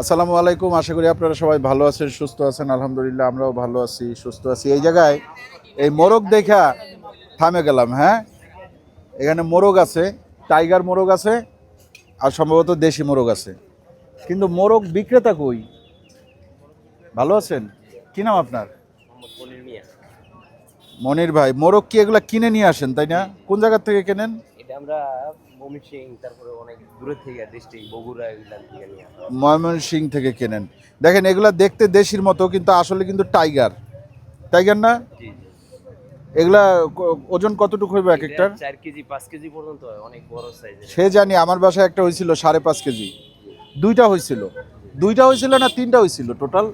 আসসালামু আলাইকুম আশা করি আপনারা সবাই ভালো আছেন সুস্থ আছেন আলহামদুলিল্লাহ আমরাও ভালো আছি সুস্থ আছি। এই জায়গায় এই মোরগ দেখা থামে গেলাম হ্যাঁ? এখানে মোরগ আছে টাইগার মোরগ আছে আর সম্ভবত দেশি মোরগ আছে। কিন্তু মোরগ বিক্রেতা কই? ভালো আছেন? কি নাম আপনার? পনির মনির ভাই মোরগ কি এগুলা কিনে নিয়ে আসেন তাই না? কোন জায়গার থেকে কেনেন? আমরা মমি তারপরে অনেক দূরে থেকে ডিস্ট্রিক্ট বগুড়া এগুলান থেকে নিয়ে ময়মনসিং থেকে কেনেন। দেখেন এগুলা দেখতে দেশির মতো কিন্তু আসলে কিন্তু টাইগার। টাইগার না? জি জি। এগুলা ওজন কতটুকু হইবে এক একটার চার কেজি পাঁচ কেজি পর্যন্ত হয় অনেক বড় সাইজের সে জানি আমার বাসায় একটা হয়েছিল সাড়ে পাঁচ কেজি। দুইটা হয়েছিল দুইটা হয়েছিল না তিনটা হয়েছিল টোটাল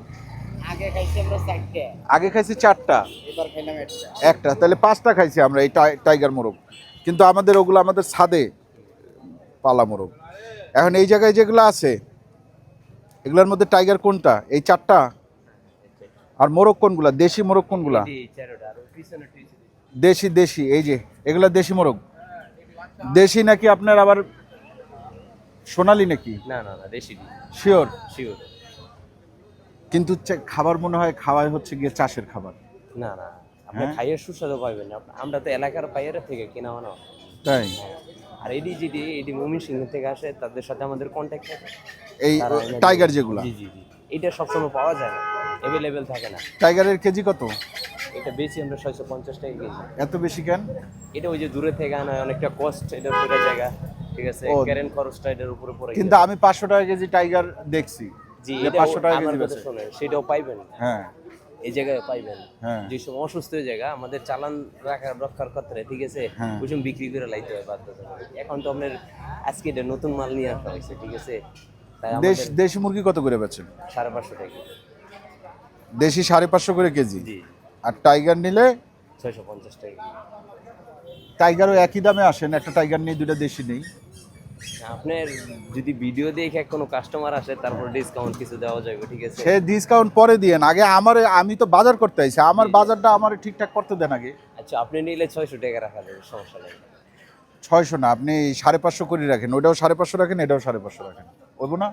আগে খাইছি আমরা চারটে। আগে খাইছি চারটা। এবার খাইলাম একটা। একটা তাহলে পাঁচটা খাইছি আমরা এই টাইগার মোরগ। কিন্তু আমাদের ওগুলো আমাদের ছাদে পালা মোরগ। এখন এই জায়গায় যেগুলো আছে এগুলোর মধ্যে টাইগার কোনটা? এই চারটা? আর মোরগ কোনগুলা? দেশি মোরগ কোনগুলা? দেশি দেশি এই যে এগুলা দেশি মোরগ। দেশি নাকি আপনার আবার সোনালি নাকি? না না না দেশি শিওর শিওর কিন্তু খাবার মনে হয় খাওয়াই হচ্ছে গিয়ে চাষের খাবার। না না আপনি হ্যাঁ? খাইয়ের সুস্বাদু পাইবেন না। আমরা তো এলাকার পাইয়ের থেকে কেনা মানো তাই? আর এডি যেটি এডি মমি সিং থেকে আসে তাদের সাথে আমাদের কন্ট্যাক্ট থাকে। এই টাইগার যেগুলো? জি জি জি। এটা সবসময় পাওয়া যায় না। অ্যাভেলেবেল থাকে না। টাইগারের কেজি কত? এটা বেশি আমরা ছয়শো পঞ্চাশ টাকা কেজি। এত বেশি কেন? এটা ওই যে দূরে থেকে আনা অনেকটা কস্ট এটা পুরো জায়গা। ঠিক আছে। ক্যারেন খরচটা এটার উপরে পড়ে কিন্তু আমি পাঁচশো টাকা কেজি টাইগার দেখছি। জি পাঁচশো টাকা কেজি বেচে। সেটাও পাইবেন হ্যাঁ। এই জায়গায় পাইবেন। হ্যাঁ। যে সময় অসুস্থ জায়গা আমাদের চালান রাখার রক্ষার ক্ষেত্রে ঠিক আছে? হ্যাঁ। ওই সময় বিক্রি করে লাইতে হয় বাধ্যতামূলক এখন তো আপনার আজকে এটা নতুন মাল নিয়ে আসা হয়েছে ঠিক আছে? দেশ দেশি মুরগি কত করে বেচেন? সাড়ে পাঁচশো টাকা। দেশি সাড়ে পাঁচশো করে কেজি? আর টাইগার নিলে? ছয়শো পঞ্চাশ টাকা। টাইগারও একই দামে আসেন একটা টাইগার নেই দুটা দেশি নেই। আপনার যদি ভিডিও দেখে কোনো কাস্টমার আসে তারপর ডিসকাউন্ট কিছু দেওয়া যাবে ঠিক আছে? সে ডিসকাউন্ট পরে দিয়েন আগে আমার আমি তো বাজার করতে আইছি আমার বাজারটা আমার ঠিকঠাক করতে দেন আগে। আচ্ছা আপনি নিলে ছয়শো টাকা রাখা যাবে সমস্যা নেই। ছয়শো না আপনি সাড়ে পাঁচশো করে রাখেন। ওটাও সাড়ে পাঁচশো রাখেন এটাও সাড়ে পাঁচশো রাখেন। হইব না?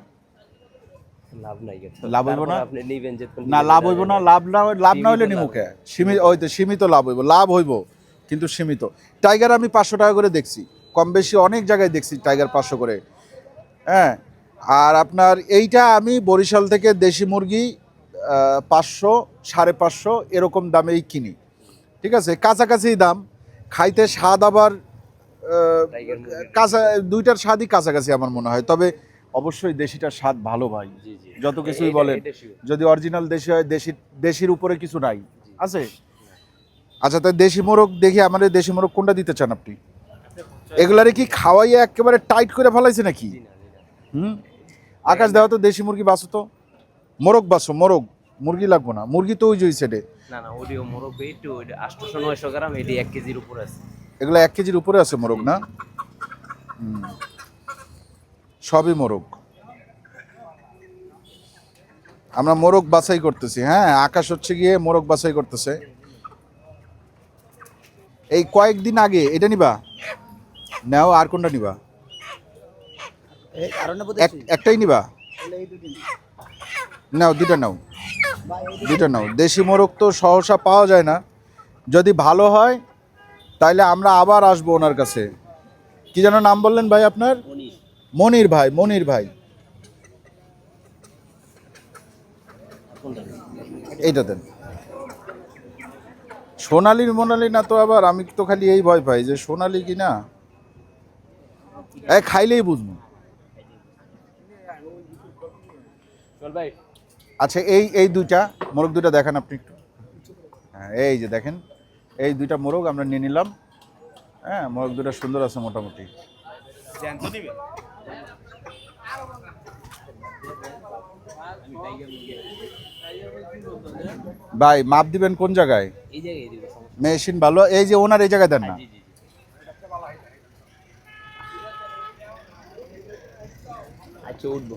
লাভ নাই লাভ হইবো না? আপনি নিবেন না লাভ। হইব না। লাভ না লাভ না হইলে সীমিত সীমিত ওই তো সীমিত লাভ হইব লাভ হইব কিন্তু সীমিত। টাইগার আমি পাঁচশো টাকা করে দেখছি। কম বেশি অনেক জায়গায় দেখছি টাইগার পাঁচশো করে। হ্যাঁ আর আপনার এইটা আমি বরিশাল থেকে দেশি মুরগি পাঁচশো সাড়ে পাঁচশো এরকম দামেই কিনি। ঠিক আছে? কাছাকাছি দাম। খাইতে স্বাদ আবার কাঁচা দুইটার স্বাদই কাছাকাছি আমার মনে হয়। তবে অবশ্যই দেশিটার স্বাদ ভালো ভাই। যত কিছুই বলেন যদি অরিজিনাল দেশি হয় দেশি দেশির উপরে কিছু নাই। আছে? আচ্ছা তাই দেশি মোরগ দেখি আমাদের দেশি মোরগ কোনটা দিতে চান আপনি? এগুলারে কি খাওয়াইয়ে একেবারে টাইট করে ফেলাইছে নাকি। হুম? আকাশ দেওয়া তো দেশি মুরগি বাসো তো। মোরগ বাসো মোরগ। মুরগি লাগবো না। মুরগি তো ওই যে সেটে না না ওডিও মোরগ একটু আটশোশো নয়শো গ্রাম এটি এক কেজির উপর আছে। এগুলো এক কেজির উপরে আছে মোরগ না? সবই মোরগ। আমরা মোরগ বাছাই করতেছি হ্যাঁ? আকাশ হচ্ছে গিয়ে মোরগ বাছাই করতেছে। এই কয়েকদিন আগে এটা নিবা? নাও আর কোনটা নিবা? একটাই নিবা? নাও দুটা নাও। দুটা নাও। দেশি মোরগ তো সহসা পাওয়া যায় না। যদি ভালো হয় তাইলে আমরা আবার আসব ওনার কাছে। কি যেন নাম বললেন ভাই আপনার? মনির ভাই মনির ভাই। এইটা দেন। সোনালি মোনালি না তো আবার? আমি তো খালি এই ভয় পাই যে সোনালি কি না? এ খাইলেই বুঝব। আচ্ছা এই এই দুইটা মোরগ দুইটা দেখেন আপনি একটু। হ্যাঁ এই যে দেখেন এই দুইটা মোরগ আমরা নিয়ে নিলাম। হ্যাঁ মোরগ দুটা সুন্দর আছে মোটামুটি। ভাই মাপ দিবেন কোন জায়গায়? এই মেশিন ভালো এই যে ওনার এই জায়গায় দেন না জি জি জি আচ্ছা উঠবো।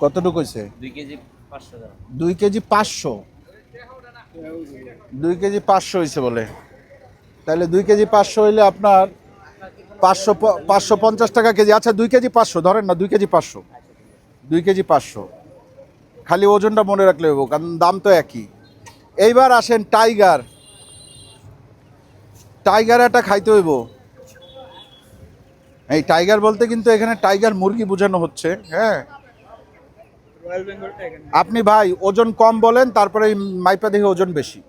কতটুকু হয়েছে? দুই কেজি পাঁচশো দুই কেজি পাঁচশো? দুই কেজি পাঁচশো হয়েছে বলে। তাহলে দুই কেজি পাঁচশো হইলে আপনার পাঁচশো পাঁচশো পঞ্চাশ টাকা কেজি। আচ্ছা দুই কেজি পাঁচশো ধরেন না দুই কেজি পাঁচশো। দুই কেজি পাঁচশো। খালি ওজনটা মনে রাখলে হইব কারণ দাম তো একই। এইবার আসেন টাইগার। টাইগার একটা খাইতে হইব। এই টাইগার বলতে কিন্তু এখানে টাইগার মুরগি বোঝানো হচ্ছে হ্যাঁ। আপনি ভাই ওজন কম বলেন তারপরে মাইপা দেখে ওজন বেশি।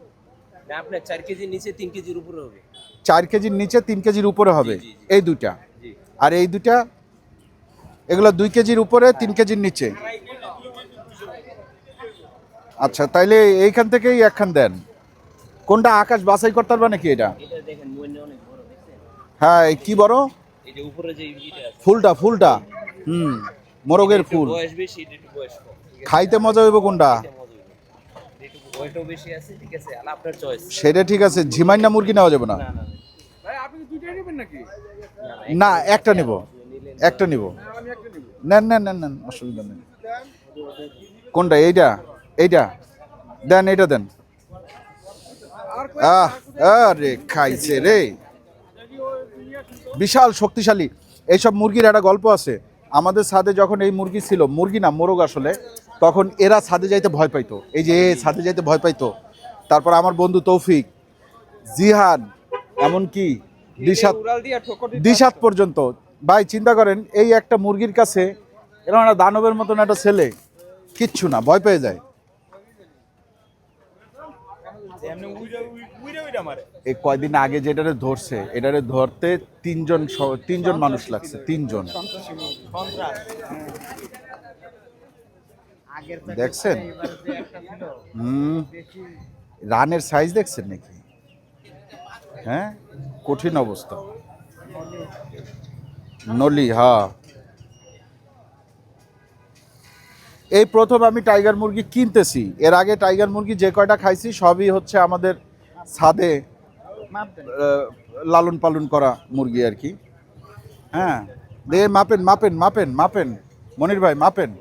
আপনার চার কেজির নিচে তিন কেজির উপরে হবে। চার কেজির নিচে তিন কেজির উপরে হবে জি, জি, জি। এই দুটা আর এই দুটা এগুলো দুই কেজির উপরে তিন কেজির নিচে। আচ্ছা তাইলে এইখান থেকেই একখান দেন। কোনটা আকাশ বাছাই করতে পারবে নাকি এটা? হ্যাঁ কি বড়? এই যে উপরে যে ইটা আছে। ফুলটা ফুলটা? হুম মোরগের ফুল। বয়স বেশি একটু বয়স কম খাইতে মজা হইব কোনটা? এটা মজা হইবে। একটু ওয়েটও বেশি আছে ঠিক আছে? আর আপনার চয়েস সেটা ঠিক আছে ঝিমাইনা মুরগি নেওয়া যাবে না। না না না। ভাই আপনি দুইটাই নেবেন নাকি? না, না একটা নিব। একটা নিব। আমি একটা নেব। নেন নেন নেন নেন অসুবিধা নেই। কোনটা এইটা? এইটা? দেন এইটা দেন। আহ আরে খাইছে রে। বিশাল শক্তিশালী। এইসব মুরগির একটা গল্প আছে। আমাদের ছাদে যখন এই মুরগি ছিল, মুরগি না, মোরগ আসলে, তখন এরা ছাদে যাইতে ভয় পাইতো। এই যে ছাদে যাইতে ভয় পাইতো। তারপর আমার বন্ধু তৌফিক, জিহান, এমনকি দিশাত দিশাত পর্যন্ত। ভাই, চিন্তা করেন, এই একটা মুরগির কাছে এরকম একটা দানবের মতন একটা ছেলে, কিচ্ছু না, ভয় পেয়ে যায়। এই কয়দিন আগে যেটারে ধরছে, এটারে ধরতে তিনজন তিনজন মানুষ লাগছে, তিনজন। দেখছেন? হুম। রানের সাইজ দেখছেন নাকি? হ্যাঁ? কঠিন অবস্থা। নলি হ্যাঁ। এই প্রথম আমি টাইগার মুরগি কিনতেছি। এর আগে টাইগার মুরগি যে কয়টা খাইছি, সবই হচ্ছে আমাদের ছাদে লালন পালন করা মুরগি আর কি। হ্যাঁ দে মাপেন মাপেন মাপেন মাপেন। মনির ভাই মাপেন।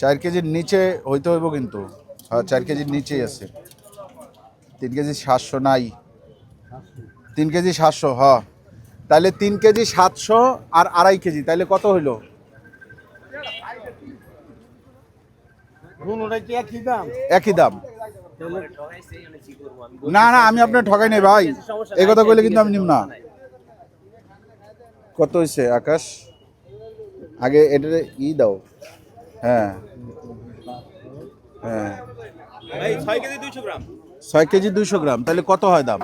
চার কেজির নিচে হইতে হইব কিন্তু। হ্যাঁ চার কেজির নিচেই আছে। তিন কেজি সাতশো নাই। তিন কেজি সাতশো হ। তাহলে তিন কেজি সাতশো আর আড়াই কেজি তাহলে কত হইল? একই দাম? একই দাম। আমি না না আমি আপনার ঠকাই নাই ভাই। এই কথা কইলে কিন্তু আমি নিম না। কত হয়েছে আকাশ? আগে এটার ই দাও। হ্যাঁ। হ্যাঁ। ভাই 6 কেজি 200 গ্রাম। ছয় কেজি দুইশো গ্রাম তাহলে কত হয় দাম?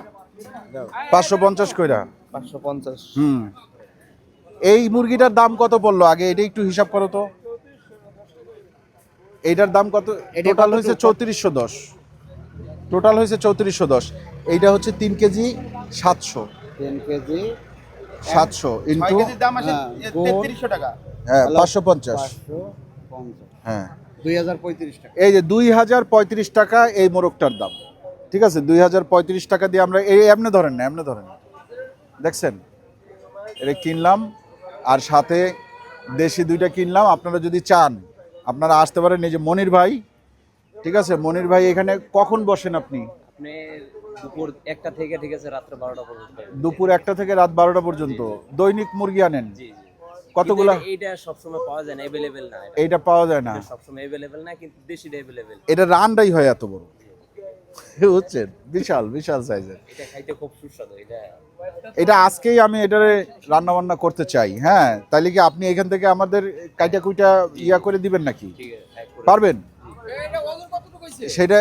পাঁচশো পঞ্চাশ কইরা। 550 হুম। এই মুরগিটার দাম কত পড়ল? আগে এটা একটু হিসাব করো তো। এইটার দাম কত? এটা টোটাল হয়েছে চৌত্রিশশো দশ। টোটাল হয়েছে চৌত্রিশশো দশ। এইটা হচ্ছে তিন কেজি সাতশো। 10 কেজি। সাতশো ইন্টু হ্যাঁ, 3300 টাকা। হ্যাঁ পাঁচশো পঞ্চাশ। 550 হ্যাঁ। 2035 টাকা। এই যে দুই হাজার পঁয়ত্রিশ টাকা এই মোরগটার দাম। ঠিক আছে? দুই হাজার পঁয়ত্রিশ টাকা দিয়ে আমরা এই এমনি ধরেন না এমনি ধরেন। দেখছেন? এটা কিনলাম আর সাথে দেশি দুইটা কিনলাম। আপনারা যদি চান আপনারা আসতে পারেন। এই যে মনির ভাই ঠিক আছে মনির ভাই এখানে কখন বসেন আপনি? আপনি দুপুর একটা থেকে ঠিক আছে রাত্রে বারোটা পর্যন্ত। দুপুর একটা থেকে রাত বারোটা পর্যন্ত? দৈনিক মুরগি আনেন? জি জি। কতগুলা? এইটা সবসময় পাওয়া যায় না অ্যাভেলেবেল না। এইটা পাওয়া যায় না। সবসময় অ্যাভেলেবেল না কিন্তু দেশিটা অ্যাভেলেবেল এটা রানটাই হয় এত বড়। বুঝছেন? বিশাল বিশাল সাইজের এটা খাইতে খুব সুস্বাদু এটা। এটা আজকেই আমি এটারে রান্না বান্না করতে চাই হ্যাঁ? তাইলে কি আপনি এখান থেকে আমাদের কাইটা কুইটা ইয়া করে দিবেন নাকি? করে। পারবেন? সেটা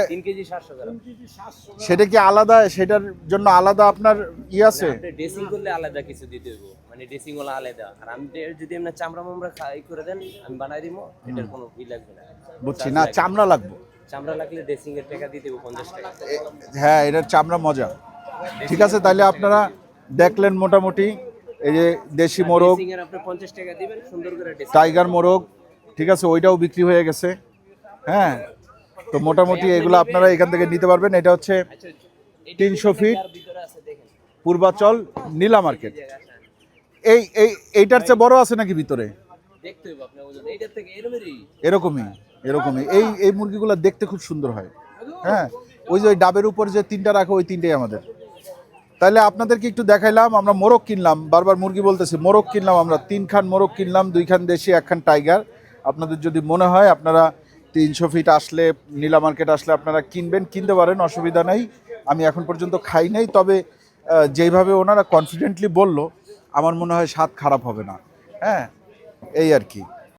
সেটা কি আলাদা? সেটার জন্য আলাদা আপনার ই আছে? ড্রেসিং করলে আলাদা কিছু দিতে হইব। মানে ড্রেসিং হলো আলাদা। আর আমি যদি এমনি চামড়া মামড়া খাই করে দেন আমি বানাই দিব এটার কোনো ই লাগবে না। বুঝছি না চামড়া লাগবে। চামড়া লাগলে ড্রেসিং এর টাকা দিতে হইব পঞ্চাশ টাকা। হ্যাঁ এটার চামড়া মজা। ঠিক আছে তাহলে আপনারা দেখলেন মোটামুটি। এই যে দেশি মোরগ। ড্রেসিং এর আপনি পঞ্চাশ টাকা দিবেন সুন্দর করে ড্রেসিং টাইগার মোরগ। ঠিক আছে ওইটাও বিক্রি হয়ে গেছে। হ্যাঁ তো মোটামুটি এগুলো আপনারা এখান থেকে নিতে পারবেন। এটা হচ্ছে তিনশো ফিট পূর্বাচল নীলা মার্কেট। এই এই, এইটার চেয়ে বড় আছে নাকি ভিতরে? এরকমই এরকমই। এই এই মুরগিগুলো দেখতে খুব সুন্দর হয়। হ্যাঁ ওই যে ওই ডাবের উপর যে তিনটা রাখো, ওই তিনটাই আমাদের। তাহলে আপনাদেরকে একটু দেখাইলাম, আমরা মোরগ কিনলাম। বারবার মুরগি বলতেছি, মোরগ কিনলাম আমরা। তিন খান মোরগ কিনলাম দুই খান দেশি এক খান টাইগার। আপনাদের যদি মনে হয়, আপনারা তিনশো ফিট আসলে, নীলা মার্কেট আসলে আপনারা কিনবেন, কিনতে পারেন, অসুবিধা নেই। আমি এখন পর্যন্ত খাই নাই, তবে যেইভাবে ওনারা কনফিডেন্টলি বলল, আমার মনে হয় স্বাদ খারাপ হবে না। হ্যাঁ এই আর কি।